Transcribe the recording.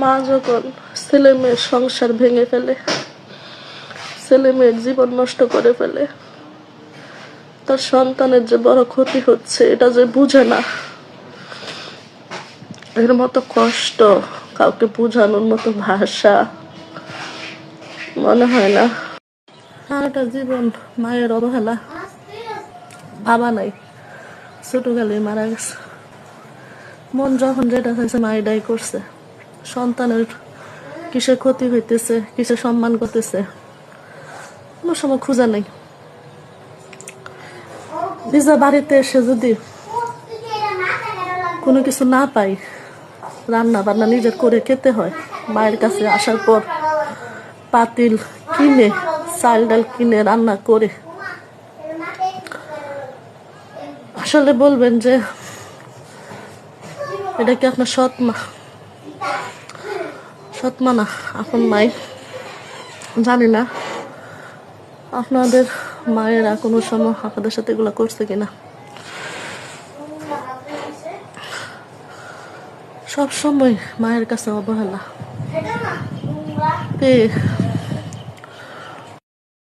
মা যখন ছেলে মেয়ের সংসার ভেঙে ফেলে, ছেলে মেয়ের জীবন নষ্ট করে ফেলে, তার সন্তানের যে বড় ক্ষতি হচ্ছে, এটা যে বুঝে না, এর মতো কষ্ট কাউকে বোঝানোর মতো ভাষা মনে হয় না। সারাটা জীবন মায়ের অবহেলা। বাবা নাই ছোটকালে মারা গেছে। মন যখন যেটা চাইছে মা এটাই করছে। সন্তানের কিসের ক্ষতি হইতেছে, কিসের সম্মান করতেছে, কোনো সময় খুঁজে নেই। নিজের বাড়িতে এসে যদি কোনো কিছু না পাই, রান্না বান্না নিজের করে খেতে হয়, মায়ের কাছে আসার পর পাতিল কিনে, চাল ডাল কিনে রান্না করে। আসলে বলবেন যে, এটা কি আপনার সৎ মা? সৎ এখন না এখন মাই জানি না আপনাদের মায়েরা কোনো সময় আপনাদের সাথে এগুলো করছে কিনা। সব সময় মায়ের কাছে অবহেলা।